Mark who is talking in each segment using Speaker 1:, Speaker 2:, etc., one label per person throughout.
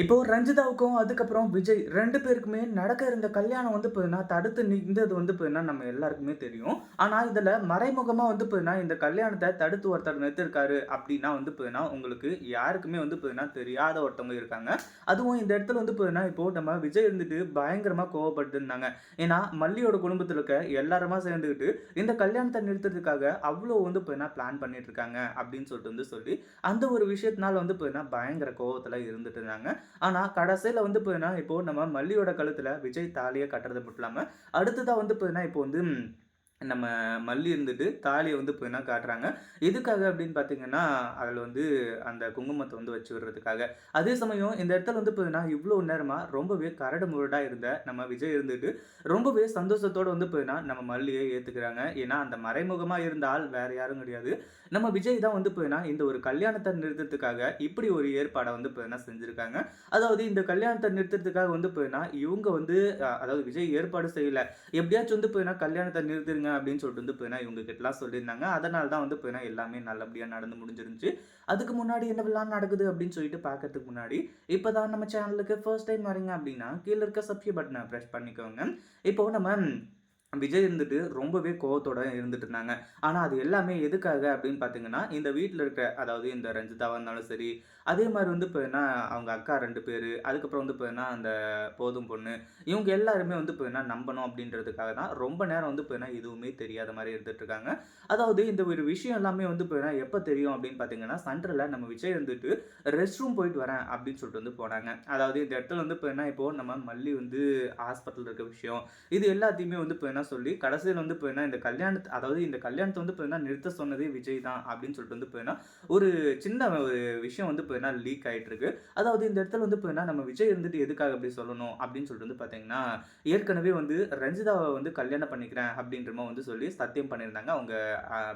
Speaker 1: இப்போ ரஞ்சிதாவுக்கும் அதுக்கப்புறம் விஜய் ரெண்டு பேருக்குமே நடக்க இருந்த கல்யாணம் வந்து பார்த்தீங்கன்னா தடுத்து நின்றது வந்து பார்த்தீங்கன்னா நம்ம எல்லாருக்குமே தெரியும். ஆனால் இதில் மறைமுகமாக வந்து பார்த்தீங்கன்னா இந்த கல்யாணத்தை தடுத்து ஒருத்தர் நிறுத்திருக்காரு அப்படின்னா வந்து பார்த்தீங்கன்னா உங்களுக்கு யாருக்குமே வந்து பார்த்தீங்கன்னா தெரியாத ஒருத்தவங்க இருக்காங்க. அதுவும் இந்த இடத்துல வந்து பார்த்தீங்கன்னா இப்போ நம்ம விஜய் இருந்துட்டு பயங்கரமாக கோவப்பட்டு இருந்தாங்க. ஏன்னா மல்லியோட குடும்பத்தில் இருக்க எல்லாருமா சேர்ந்துக்கிட்டு இந்த கல்யாணத்தை நிறுத்துறதுக்காக அவ்வளோ வந்து பார்த்தீங்கன்னா பிளான் பண்ணிட்டு இருக்காங்க அப்படின்னு சொல்லிட்டு வந்து சொல்லி அந்த ஒரு விஷயத்தினால வந்து பார்த்தீங்கன்னா பயங்கர கோவத்தில் இருந்துட்டு இருந்தாங்க. ஆனால் கடைசியில் வந்து பார்த்தீங்கன்னா இப்போ நம்ம மல்லியோட கழுத்தில் விஜய் தாலியை கட்டுறது மட்டும் இல்லாமல் அடுத்ததாக வந்து பார்த்தீங்கன்னா இப்போ வந்து நம்ம மல்லி இருந்துட்டு தாலியை வந்து பார்த்தீங்கன்னா காட்டுறாங்க. எதுக்காக அப்படின்னு பார்த்தீங்கன்னா அதில் வந்து அந்த குங்குமத்தை வந்து வச்சு விடுறதுக்காக. அதே சமயம் இந்த இடத்துல வந்து பார்த்தீங்கன்னா இவ்வளோ நேரமாக ரொம்பவே கரடு முரடாக இருந்த நம்ம விஜய் இருந்துட்டு ரொம்பவே சந்தோஷத்தோடு வந்து பார்த்தீங்கன்னா நம்ம மல்லியை ஏற்றுக்கிறாங்க ஏன்னா அந்த மறைமுகமாக இருந்தால் வேறு யாரும் கிடையாது. நம்ம விஜய் தான் வந்து பார்த்தீங்கன்னா இந்த ஒரு கல்யாணத்தை நிறுத்தத்துக்காக இப்படி ஒரு ஏற்பாடை வந்து பார்த்தீங்கன்னா செஞ்சுருக்காங்க. அதாவது இந்த கல்யாணத்தை நிறுத்தத்துக்காக வந்து பார்த்தீங்கன்னா இவங்க வந்து அதாவது விஜய் ஏற்பாடு செய்யலை. எப்படியாச்சும் வந்து பார்த்தீங்கன்னா கல்யாணத்தை நிறுத்துருங்க அப்படின்னு சொல்லிட்டு வந்து பார்த்தீங்கன்னா இவங்க கிட்டலாம் சொல்லியிருந்தாங்க. அதனால தான் வந்து போயினா எல்லாமே நல்லபடியாக நடந்து முடிஞ்சிருந்துச்சு. அதுக்கு முன்னாடி என்னவெல்லாம் நடக்குது அப்படின்னு சொல்லிட்டு பார்க்கறதுக்கு முன்னாடி இப்போ தான் நம்ம சேனலுக்கு ஃபர்ஸ்ட் டைம் வரீங்க அப்படின்னா கீழே இருக்க சப்ஸ்கிரைப் பட்டனை ப்ரெஸ் பண்ணிக்கோங்க. இப்போ நம்ம விஜய் இருந்துட்டு ரொம்பவே கோவத்தோட இருந்துட்டு இருந்தாங்க. ஆனால் அது எல்லாமே எதுக்காக அப்படின்னு பார்த்தீங்கன்னா இந்த வீட்டில் இருக்க அதாவது இந்த ரஞ்சிதாவாக இருந்தாலும் சரி அதே மாதிரி வந்து இப்போ அவங்க அக்கா ரெண்டு பேர் அதுக்கப்புறம் வந்து இப்போ அந்த போதும் பொண்ணு இவங்க எல்லாருமே வந்து இப்போ நம்பணும் அப்படின்றதுக்காக தான் ரொம்ப நேரம் வந்து இப்போ எதுவுமே தெரியாத மாதிரி இருந்துட்டுருக்காங்க அதாவது இந்த ஒரு விஷயம் எல்லாமே வந்து இப்போ எப்போ தெரியும் அப்படின்னு பார்த்தீங்கன்னா சண்டரில் நம்ம விஜய் வந்துட்டு ரெஸ்ட் ரூம் போயிட்டு வரேன் அப்படின்னு சொல்லிட்டு வந்து போனாங்க அதாவது இந்த இடத்துல வந்து இப்போ என்ன இப்போது நம்ம மல்லி வந்து ஹாஸ்பிட்டலில் இருக்க விஷயம் இது எல்லாத்தையுமே வந்து இப்போ என்ன சொல்லி கடைசியில் வந்து இப்போ என்ன இந்த கல்யாணத்தை அதாவது இந்த கல்யாணத்தை வந்து இப்போ என்ன நிறுத்த சொன்னதே விஜய் தான் அப்படின்னு சொல்லிட்டு வந்து இப்போ என்ன ஒரு சின்ன ஒரு விஷயம் வந்து இப்போ என்ன லீக் ஆயிட்டு இருக்கு அதாவது இந்த இடத்துல வந்து இப்போ என்ன நம்ம விஜய் இருந்துட்டு எதுக்காக அப்படி சொல்லணும்? அப்படின்னு சொல்லிட்டு வந்து பார்த்தீங்கன்னா ஏற்கனவே வந்து ரஞ்சிதாவை வந்து கல்யாணம் பண்ணிக்கிறேன் அப்படின்ற வந்து சொல்லி சத்தியம் பண்ணியிருந்தாங்க அவங்க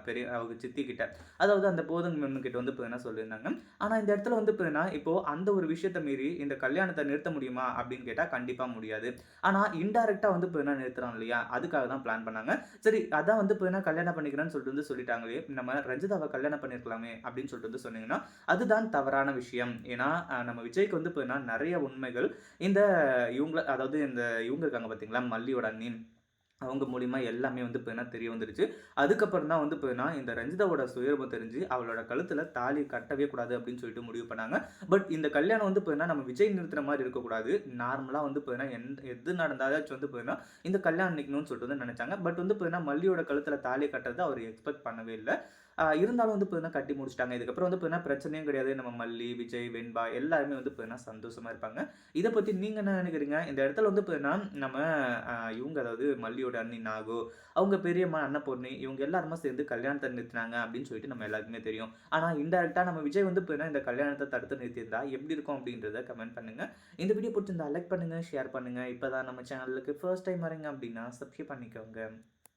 Speaker 1: பெரிய அவங்க சித்தி கிட்ட. அதாவது அந்த போதங் மேம் கிட்ட வந்து இப்போ என்ன சொல்லியிருந்தாங்க. ஆனால் இந்த இடத்துல வந்து இப்போ என்ன இப்போ அந்த ஒரு விஷயத்தை மீறி இந்த கல்யாணத்தை நிறுத்த முடியுமா அப்படின்னு கேட்டால் கண்டிப்பாக முடியாது. ஆனால் இன்டெரக்டாக வந்து இப்போ என்ன நிறுத்துறான் இல்லையா? அதுக்காக தான் பிளான் பண்ணாங்க. சரி அதான் வந்து இப்போ என்ன கல்யாணம் பண்ணிக்கிறேன்னு சொல்லிட்டு வந்து சொல்லிட்டாங்களே நம்ம ரஞ்சிதாவை கல்யாணம் பண்ணியிருக்கலாமே அப்படின்னு சொல்லிட்டு வந்து சொன்னீங்கன்னா அதுதான் தவறான விஷயம். ஏன்னா நம்ம விஜய்க்கு வந்து இப்போ என்ன நிறைய உண்மைகள். இந்த இவங்கள அதாவது இந்த இவங்க இருக்காங்க பார்த்தீங்களா மல்லியோட அண்ணின். அவங்க மூலிமா எல்லாமே வந்து இப்போ என்ன தெரிய வந்துருச்சு. அதுக்கப்புறம் தான் வந்து இப்போ இந்த ரஞ்சிதாவோட சுயரூபம் தெரிஞ்சு அவளோட கழுத்தில் தாலி கட்டவே கூடாது அப்படின்னு சொல்லிட்டு முடிவு பண்ணாங்க. பட் இந்த கல்யாணம் வந்து இப்போ நம்ம விஜய் நிறுத்துற மாதிரி இருக்கக்கூடாது. நார்மலாக வந்து இப்போ என்ன எந்த எது நடந்தாலும் வந்து இப்போ இந்த கல்யாணம் நிற்கணும்னு சொல்லிட்டு வந்து நினச்சாங்க. பட் வந்து இப்போ மல்லியோட கழுத்தில் தாலி கட்டுறதை அவர் எக்ஸ்பெக்ட் பண்ணவே இல்லை. இருந்தாலும் வந்து இப்போ கட்டி முடிச்சிட்டாங்க. இதுக்கப்புறம் வந்து பார்த்தீங்கன்னா பிரச்சனையும் கிடையாது. நம்ம மல்லி விஜய் வெண்பா எல்லாருமே வந்து பார்த்தீங்கன்னா சந்தோஷமாக சந்தோஷமா இருப்பாங்க. இதை பற்றி நீங்கள் என்ன நினைக்கிறீங்க? இந்த இடத்துல வந்து பார்த்தீங்கன்னா நம்ம இவங்க அதாவது மல்லியோட அண்ணி நாகோ அவங்க பெரியம்மா பொண்ணு இவங்க எல்லாருமே சேர்ந்து கல்யாணத்தை நிறுத்தினாங்க அப்படின்னு சொல்லிட்டு நம்ம எல்லாருக்குமே தெரியும். ஆனால் இன்டெரக்டாக நம்ம விஜய் வந்து இப்போ இந்த கல்யாணத்தை தடுத்து நிறுத்தியிருந்தா எப்படி இருக்கும் அப்படின்றத கமெண்ட் பண்ணுங்க. இந்த வீடியோ பிடிச்சிருந்தா லைக் பண்ணுங்க ஷேர் பண்ணுங்க. இப்போ தான் நம்ம சேனலுக்கு ஃபர்ஸ்ட் டைம் வரீங்க அப்படின்னா சப்ஸ்கிரைப் பண்ணிக்கோங்க.